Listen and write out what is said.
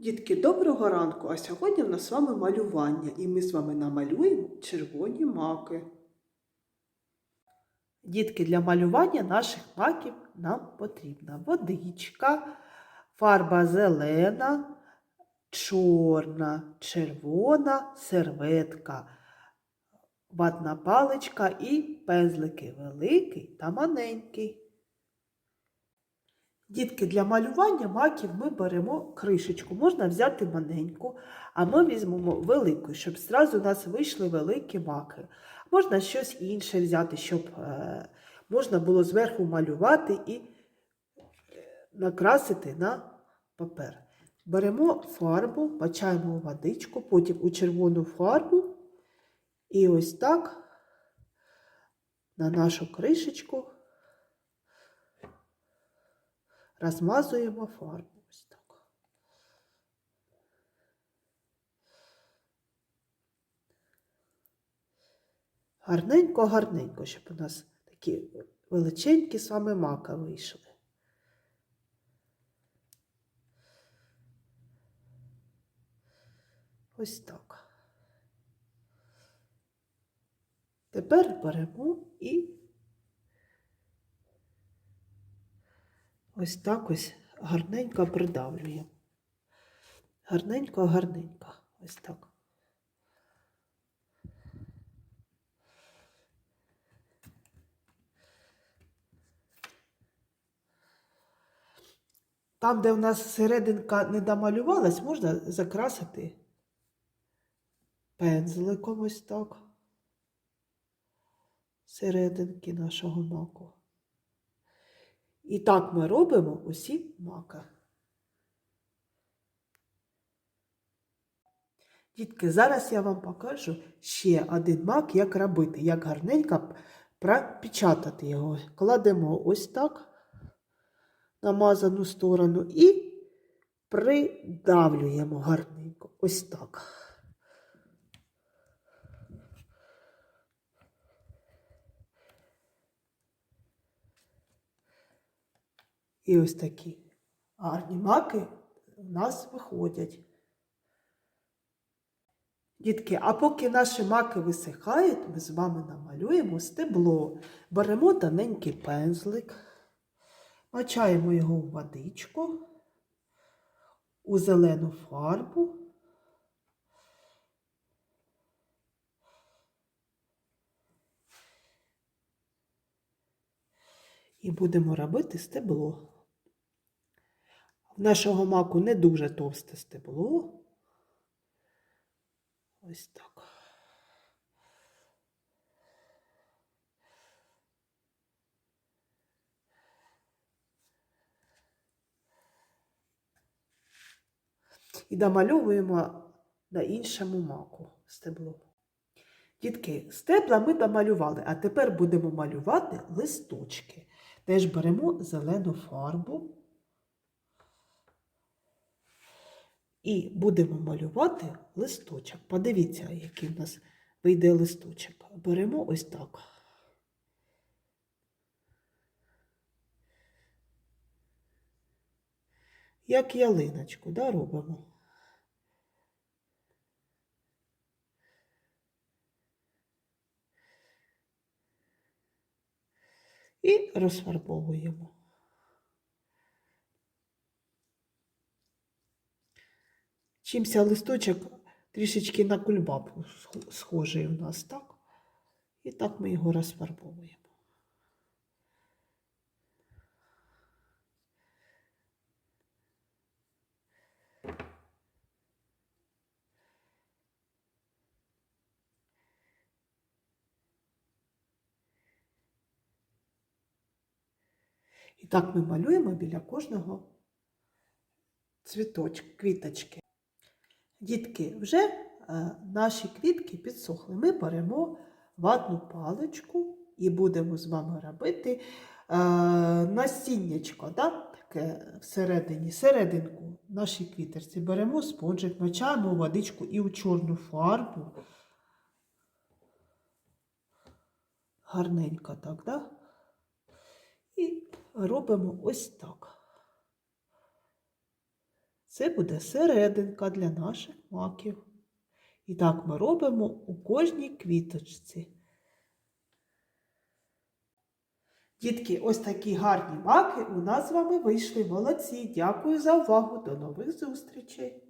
Дітки, доброго ранку! А сьогодні в нас з вами малювання, і ми з вами намалюємо червоні маки. Дітки, для малювання наших маків нам потрібна водичка, фарба зелена, чорна, червона, серветка, ватна паличка і пензлики великий та маленький. Дітки, для малювання маків ми беремо кришечку. Можна взяти маленьку, а ми візьмемо велику, щоб зразу у нас вийшли великі маки. Можна щось інше взяти, щоб е, можна було зверху малювати і е, накрасити на папер. Беремо фарбу, бачаємо водичку, потім у червону фарбу і ось так на нашу кришечку розмазуємо фарбу. Ось так. Гарненько, гарненько, щоб у нас такі величенькі з вами мака вийшли. Ось так. Тепер беремо і ось так ось гарненько придавлюємо. Гарненько, гарненько. Ось так. Там, де в нас серединка не домалювалась, можна закрасити пензликом ось так. Серединки нашого маку. І так ми робимо усі маки. Дітки, зараз я вам покажу ще один мак, як робити, як гарненько пропечатати його. Кладемо ось так намазану сторону і придавлюємо гарненько. Ось так. І ось такі гарні маки у нас виходять. Дітки, а поки наші маки висихають, ми з вами намалюємо стебло. Беремо тоненький пензлик, мачаємо його в водичку, у зелену фарбу. І будемо робити стебло. Нашого маку не дуже товсте стебло. Ось так. І домальовуємо на іншому маку стебло. Дітки, стебла ми домалювали, а тепер будемо малювати листочки. Теж беремо зелену фарбу і будемо малювати листочок. Подивіться, який в нас вийде листочок. Беремо ось так. Як ялиночку, да, робимо. І розфарбовуємо. Чимся листочок трішечки на кульбабу схожий у нас, так? І так ми його розфарбовуємо. І так ми малюємо біля кожного цвіточка, квіточки. Дітки, вже е, наші квітки підсохли. Ми беремо ватну паличку і будемо з вами робити е, насіннячко, да? таке всередині, серединку нашій квітерці. Беремо спонжик, мочаємо водичку і у чорну фарбу. Гарненько так, да? І робимо ось так. Це буде серединка для наших маків. І так ми робимо у кожній квіточці. Дітки, ось такі гарні маки у нас з вами вийшли. Молодці. Дякую за увагу. До нових зустрічей!